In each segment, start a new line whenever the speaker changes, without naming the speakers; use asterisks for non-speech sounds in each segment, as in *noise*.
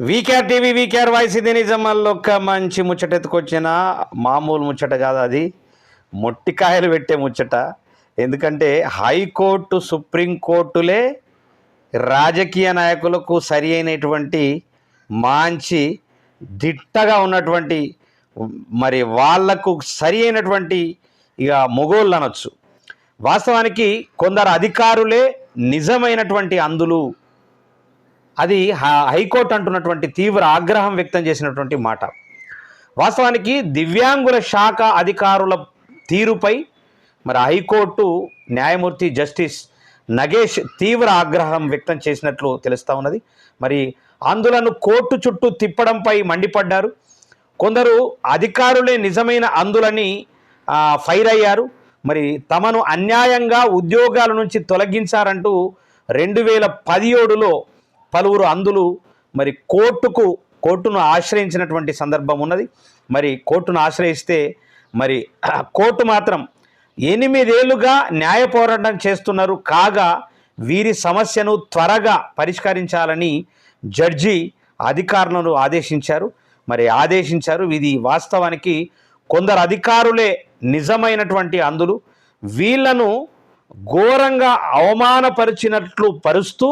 VKR TV VKR voice ఇది నిజమల్లో ఒక మంచి ముచ్చట ఎత్తుకొచ్చిన మామూలు ముచ్చట కాదు అది. మొట్టికాయలు పెట్టే ముచ్చట. ఎందుకంటే హైకోర్టు సుప్రీంకోర్టులే రాజకీయ నాయకులకు సరి అయినటువంటి మంచి దిట్టగా ఉన్నటువంటి మరి వాళ్ళకు సరి అయినటువంటి ఇక మొగోళ్ళు అనొచ్చు. వాస్తవానికి కొందరు అధికారులే నిజమైనటువంటి అందులు అది హ- హైకోర్టు అంటున్నటువంటి తీవ్ర ఆగ్రహం వ్యక్తం చేసినటువంటి మాట. వాస్తవానికి దివ్యాంగుల శాఖ అధికారుల తీరుపై మరి హైకోర్టు న్యాయమూర్తి జస్టిస్ నగేష్ తీవ్ర ఆగ్రహం వ్యక్తం చేసినట్లు తెలుస్తూ ఉన్నది. మరి అందులను కోర్టు చుట్టూ తిప్పడంపై మండిపడ్డారు. కొందరు అధికారులే నిజమైన అందులని ఫైర్ అయ్యారు. మరి తమను అన్యాయంగా ఉద్యోగాల నుంచి తొలగించారంటూ రెండు వేల పదిహేడులో పలువురు అందులు మరి కోర్టుకు కోర్టును ఆశ్రయించినటువంటి సందర్భం ఉన్నది. మరి కోర్టును ఆశ్రయిస్తే మరి *clears throat* కోర్టు మాత్రం ఎనిమిదేళ్ళుగా న్యాయ పోరాటం చేస్తున్నారు. కాగా వీరి సమస్యను త్వరగా పరిష్కరించాలని జడ్జి అధికారులను ఆదేశించారు. మరి ఆదేశించారు. ఇది వాస్తవానికి కొందరు అధికారులే నిజమైనటువంటి అందులు. వీళ్ళను ఘోరంగా అవమానపరిచినట్లు పరుస్తూ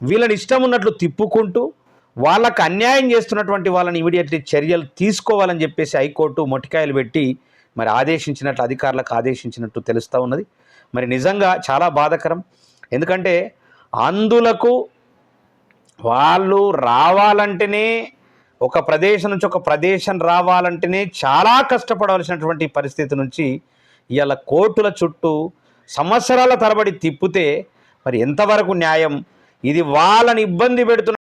వీళ్ళని ఇష్టం ఉన్నట్లు తిప్పుకుంటూ వాళ్ళకు అన్యాయం చేస్తున్నటువంటి వాళ్ళని ఇమీడియట్లీ చర్యలు తీసుకోవాలని చెప్పేసి హైకోర్టు మొటికాయలు పెట్టి మరి ఆదేశించినట్లు అధికారులకు ఆదేశించినట్టు తెలుస్తూ ఉన్నది. మరి నిజంగా చాలా బాధాకరం. ఎందుకంటే అందులకు వాళ్ళు రావాలంటేనే ఒక ప్రదేశం నుంచి ఒక ప్రదేశం రావాలంటేనే చాలా కష్టపడవలసినటువంటి పరిస్థితి నుంచి ఇవాళ కోర్టుల చుట్టూ సంవత్సరాల తరబడి తిప్పితే మరి ఎంతవరకు న్యాయం ఇది వాళ్ళని ఇబ్బంది పెడుతున్న